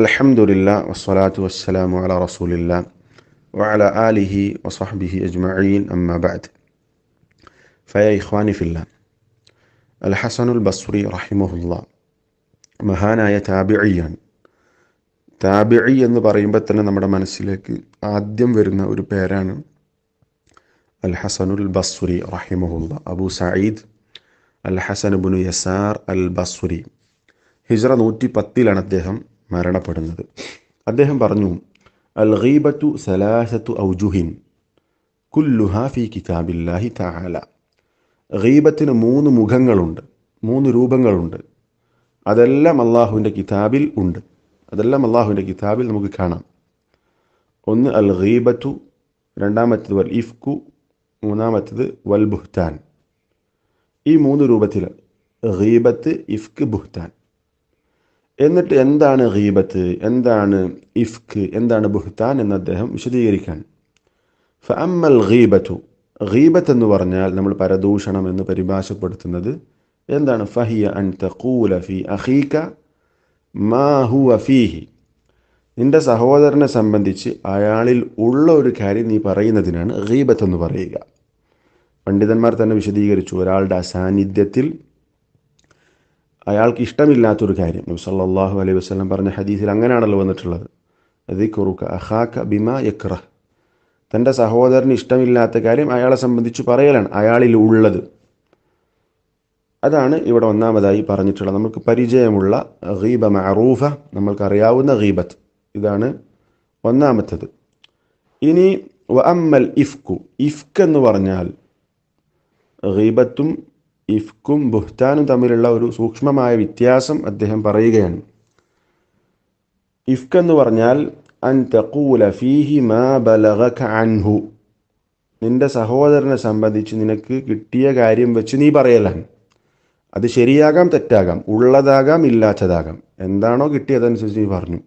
الحمد لله والصلاة والسلام على رسول الله وعلى آله وصحبه أجمعين أما بعد فيا إخواني في الله الحسن البصري رحمه الله മഹാനായ താബിഴിയാണ് താബിഴി എന്ന് പറയുമ്പോൾ തന്നെ നമ്മുടെ മനസ്സിലേക്ക് ആദ്യം വരുന്ന ഒരു പേരാണ് അൽ ഹസനുൽ ബസ്വരി റഹിമഹുല്ല അബു സയ്യിദ് അൽ ഹസൻ ബുനു യസാർ അൽ ബസ്വരി ഹിജ്റ നൂറ്റി പത്തിലാണ് അദ്ദേഹം മരണപ്പെടുന്നത്. അദ്ദേഹം പറഞ്ഞു അൽ ഗീബത്തു സലാസത്തു ഔജുഹിൻ കുല്ലുഹ ഫി കിതാബില്ലാഹി താല ഗീബത്തിന് മൂന്ന് മുഖങ്ങളുണ്ട് മൂന്ന് രൂപങ്ങളുണ്ട്. അതെല്ലാം അള്ളാഹുവിന്റെ കിതാബിൽ ഉണ്ട്. അതെല്ലാം അള്ളാഹുവിന്റെ കിതാബിൽ നമുക്ക് കാണാം. ഒന്ന് അൽ ഗീബത്തു രണ്ടാമത്തത് വൽ ഇഫ്കു മൂന്നാമത്തത് വൽ ബുഹ്താൻ ഈ മൂന്ന് രൂപത്തിൽ ഗീബത്ത് ഇഫ്ക് ബുഹ്താൻ. എന്നിട്ട് എന്താണ് ഗീബത്ത്? എന്താണ് ഇഫ്ക്? എന്താണ് ബുഹ്താൻ എന്ന് അദ്ദേഹം വിശദീകരിക്കാൻ. ഫഅമ്മൽ ഗീബത്തു. ഗീബത്ത് എന്ന് പറഞ്ഞാൽ നമ്മൾ പരദൂഷണം എന്ന് പരിഭാഷപ്പെടുത്തുന്നത് എന്താണ്? ഫഹിയ അൻ തഖൂല ഫി അഖീക മാ ഹുവ ഫീഹി. നിന്റെ സഹോദരനെ സംബന്ധിച്ച് അയാളിൽ ഉള്ള ഒരു കാര്യം നീ പറയുന്നതിനാണ് ഗീബത്ത് എന്ന് പറയുക. പണ്ഡിതന്മാർ തന്നെ വിശദീകരിച്ചു ഒരാളുടെ അസാന്നിധ്യത്തിൽ അയാൾക്ക് ഇഷ്ടമില്ലാത്തൊരു കാര്യം. നബി സല്ലാഹു അലൈഹി വസ്ലം പറഞ്ഞ ഹദീസിൽ അങ്ങനെയാണല്ലോ വന്നിട്ടുള്ളത്. അതിക്കുറുക്ക അഹാക്ക ബിമ യക്ര തന്റെ സഹോദരന് ഇഷ്ടമില്ലാത്ത കാര്യം അയാളെ സംബന്ധിച്ച് പറയലാണ്. അയാളിൽ ഉള്ളത്. അതാണ് ഇവിടെ ഒന്നാമതായി പറഞ്ഞിട്ടുള്ളത്. നമുക്ക് പരിചയമുള്ള ഗീബ മറൂഫ നമ്മൾക്കറിയാവുന്ന ഗീബത്ത്. ഇതാണ് ഒന്നാമത്തത്. ഇനി വ അമ്മൽ ഇഫ്കു. ഇഫ്ക് എന്ന് പറഞ്ഞാൽ ഗീബത്തും ഇഫ്കും ബുഹ്താനും തമ്മിലുള്ള ഒരു സൂക്ഷ്മമായ വ്യത്യാസം അദ്ദേഹം പറയുകയാണ്. ഇഫ്ക് എന്ന് പറഞ്ഞാൽ അൻ തഖൂല ഫീഹി മാ ബലഗക അൻഹു. നിന്റെ സഹോദരനെ സംബന്ധിച്ച് നിനക്ക് കിട്ടിയ കാര്യം വെച്ച് നീ പറയലാണ്. അത് ശരിയാകാം തെറ്റാകാം ഉള്ളതാകാം ഇല്ലാത്തതാകാം. എന്താണോ കിട്ടിയതനുസരിച്ച് നീ പറഞ്ഞു.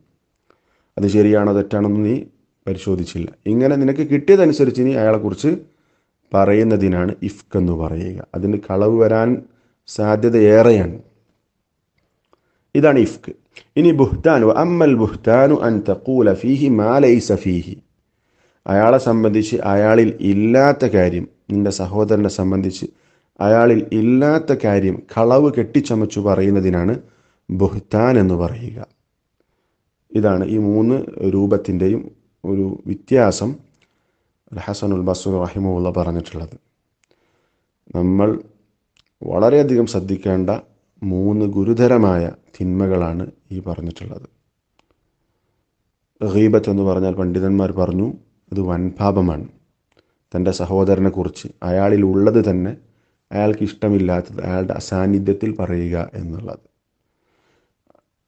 അത് ശരിയാണോ തെറ്റാണോ എന്ന് നീ പരിശോധിച്ചില്ല. ഇങ്ങനെ നിനക്ക് കിട്ടിയതനുസരിച്ച് നീ അയാളെക്കുറിച്ച് പറയുന്നതിനാണ് ഇഫ്ക് എന്ന് പറയുക. അതിന് കളവ് വരാൻ സാധ്യത ഏറെയാണ്. ഇതാണ് ഇഫ്ക്. ഇനി ബുഹ്താനു അമ്മൽ ബുഹ്താനു അൻ തഖൂല ഫീഹി മാലൈ സഫീഹി ഫീഹി. അയാളെ സംബന്ധിച്ച് അയാളിൽ ഇല്ലാത്ത കാര്യം നിന്റെ സഹോദരനെ സംബന്ധിച്ച് അയാളിൽ ഇല്ലാത്ത കാര്യം കളവ് കെട്ടിച്ചമച്ചു പറയുന്നതിനാണ് ബുഹ്താൻ എന്ന് പറയുക. ഇതാണ് ഈ മൂന്ന് രൂപത്തിന്റെയും ഒരു വ്യത്യാസം. ഹസനുൽ ബസു റഹിമുള്ള പറഞ്ഞിട്ടുള്ളത്. നമ്മൾ വളരെയധികം ശ്രദ്ധിക്കേണ്ട മൂന്ന് ഗുരുതരമായ തിന്മകളാണ് ഈ പറഞ്ഞിട്ടുള്ളത്. ഗീബത്ത് എന്ന് പറഞ്ഞാൽ പണ്ഡിതന്മാർ പറഞ്ഞു അത് വൻപാപമാണ്. തന്റെ സഹോദരനെക്കുറിച്ച് അയാളിൽ ഉള്ളത് തന്നെ അയാൾക്ക് ഇഷ്ടമില്ലാത്തത് അയാളുടെ അസാന്നിധ്യത്തിൽ പറയുക എന്നുള്ളത്.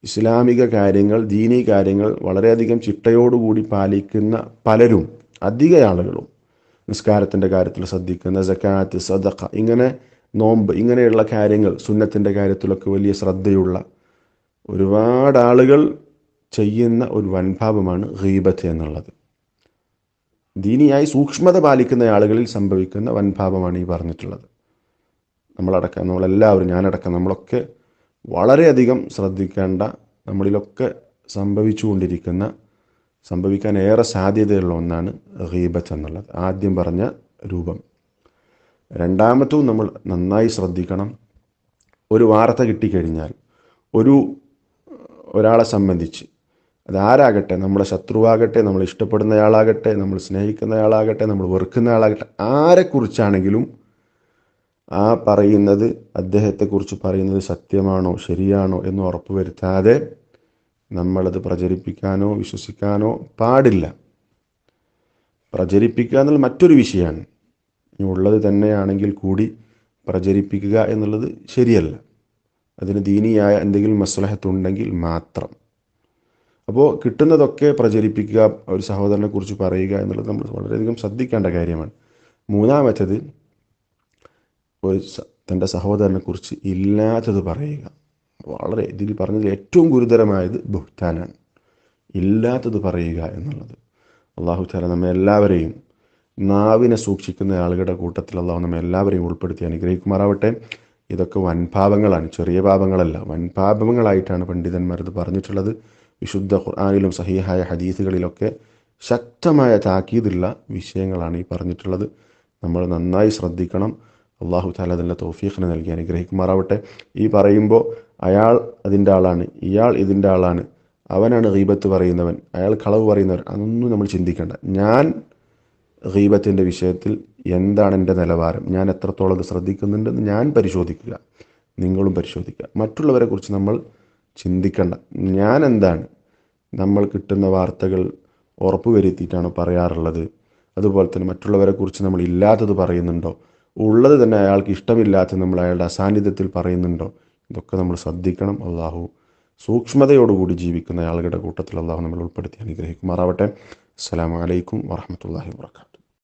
ഇസ്ലാമിക കാര്യങ്ങൾ ദീനീ കാര്യങ്ങൾ വളരെയധികം ചിട്ടയോടുകൂടി പാലിക്കുന്ന പലരും അധിക ആളുകളും നിസ്കാരത്തിന്റെ കാര്യത്തിൽ ശ്രദ്ധിക്കുന്ന ജക്കാത്ത് സദഖ ഇങ്ങനെ നോമ്പ് ഇങ്ങനെയുള്ള കാര്യങ്ങൾ സുന്നത്തിന്റെ കാര്യത്തിലൊക്കെ വലിയ ശ്രദ്ധയുള്ള ഒരുപാട് ആളുകൾ ചെയ്യുന്ന ഒരു വൻഭാവമാണ് ഗീബത്ത് എന്നുള്ളത്. ദീനിയായി സൂക്ഷ്മത പാലിക്കുന്ന ആളുകളിൽ സംഭവിക്കുന്ന വൻഭാവമാണ് ഈ പറഞ്ഞിട്ടുള്ളത്. നമ്മളടക്കം നമ്മളെല്ലാവരും ഞാനടക്കം നമ്മളൊക്കെ വളരെയധികം ശ്രദ്ധിക്കേണ്ട നമ്മളിലൊക്കെ സംഭവിച്ചുകൊണ്ടിരിക്കുന്ന സംഭവിക്കാൻ ഏറെ സാധ്യതയുള്ള ഒന്നാണ് റീബത്ത് എന്നുള്ളത്. ആദ്യം പറഞ്ഞ രൂപം. രണ്ടാമത്തും നമ്മൾ നന്നായി ശ്രദ്ധിക്കണം. ഒരു വാർത്ത കിട്ടിക്കഴിഞ്ഞാൽ ഒരു ഒരാളെ സംബന്ധിച്ച് അതാരാകട്ടെ നമ്മുടെ ശത്രുവാകട്ടെ നമ്മൾ ഇഷ്ടപ്പെടുന്നയാളാകട്ടെ നമ്മൾ സ്നേഹിക്കുന്നയാളാകട്ടെ നമ്മൾ വെറുക്കുന്നയാളാകട്ടെ ആരെക്കുറിച്ചാണെങ്കിലും ആ പറയുന്നത് അദ്ദേഹത്തെക്കുറിച്ച് പറയുന്നത് സത്യമാണോ ശരിയാണോ എന്ന് ഉറപ്പുവരുത്താതെ നമ്മളത് പ്രചരിപ്പിക്കാനോ വിശ്വസിക്കാനോ പാടില്ല. പ്രചരിപ്പിക്കുക എന്നുള്ള മറ്റൊരു വിഷയമാണ്. ഇനി ഉള്ളത് തന്നെയാണെങ്കിൽ കൂടി പ്രചരിപ്പിക്കുക എന്നുള്ളത് ശരിയല്ല. അതിന് ദീനിയായ എന്തെങ്കിലും മസ്ലഹത്തുണ്ടെങ്കിൽ മാത്രം. അപ്പോൾ കിട്ടുന്നതൊക്കെ പ്രചരിപ്പിക്കുക ഒരു സഹോദരനെ കുറിച്ച് പറയുക എന്നുള്ളത് നമ്മൾ വളരെയധികം ശ്രദ്ധിക്കേണ്ട കാര്യമാണ്. മൂന്നാമത്തത് ഒരു തന്റെ സഹോദരനെക്കുറിച്ച് ഇല്ലാത്തത് പറയുക. വളരെ ഇതിൽ പറഞ്ഞതിൽ ഏറ്റവും ഗുരുതരമായത് ബുഹ്താനാണ്. ഇല്ലാത്തത് പറയുക എന്നുള്ളത്. അള്ളാഹു താല നമ്മെ എല്ലാവരെയും നാവിനെ സൂക്ഷിക്കുന്ന ആളുകളുടെ കൂട്ടത്തിൽ അള്ളാഹു നമ്മെ എല്ലാവരെയും ഉൾപ്പെടുത്തി അനുഗ്രഹിക്കുമാറാവട്ടെ. ഇതൊക്കെ വൻപാപങ്ങളാണ് ചെറിയ പാപങ്ങളല്ല. വൻപാപങ്ങളായിട്ടാണ് പണ്ഡിതന്മാർ ഇത് പറഞ്ഞിട്ടുള്ളത്. വിശുദ്ധ ഖുർആാനിലും സഹീഹായ ഹദീസുകളിലൊക്കെ ശക്തമായ താക്കീതുള്ള വിഷയങ്ങളാണ് ഈ പറഞ്ഞിട്ടുള്ളത്. നമ്മൾ നന്നായി ശ്രദ്ധിക്കണം. അള്ളാഹു താല അതിന്റെ തോഫീഖിന് നൽകി അനുഗ്രഹിക്കുമാറാവട്ടെ. ഈ പറയുമ്പോൾ അയാൾ അതിന്റെ ആളാണ് ഇയാൾ ഇതിന്റെ ആളാണ് അവനാണ് ഗീബത്ത് പറയുന്നവൻ അയാൾ കളവ് പറയുന്നവൻ അതൊന്നും നമ്മൾ ചിന്തിക്കേണ്ട. ഞാൻ ഗീബത്തിന്റെ വിഷയത്തിൽ എന്താണ് എന്റെ നിലവാരം? ഞാൻ എത്രത്തോളം ശ്രദ്ധിക്കുന്നുണ്ടെന്ന് ഞാൻ പരിശോധിക്കുക നിങ്ങളും പരിശോധിക്കുക. മറ്റുള്ളവരെക്കുറിച്ച് നമ്മൾ ചിന്തിക്കണ്ട. ഞാൻ എന്താണ്? നമ്മൾ കിട്ടുന്ന വാർത്തകൾ ഉറപ്പുവരുത്തിയിട്ടാണ് പറയാറുള്ളത്. അതുപോലെ തന്നെ മറ്റുള്ളവരെക്കുറിച്ച് നമ്മൾ ഇല്ലാത്തത് പറയുന്നുണ്ടോ? ഉള്ളത് തന്നെ അയാൾക്ക് ഇഷ്ടമില്ലാത്ത നമ്മൾ അയാളുടെ അസാന്നിധ്യത്തിൽ പറയുന്നുണ്ടോ? ഇതൊക്കെ നമ്മൾ ശ്രദ്ധിക്കണം. അള്ളാഹു സൂക്ഷ്മതയോടുകൂടി ജീവിക്കുന്ന ആളുകളുടെ കൂട്ടത്തിൽ അള്ളാഹു നമ്മൾ ഉൾപ്പെടുത്തി അനുഗ്രഹിക്കുമാറാവട്ടെ. അസ്സാം വലൈക്കും വാഹമത്തല്ലാഹി വാത്തു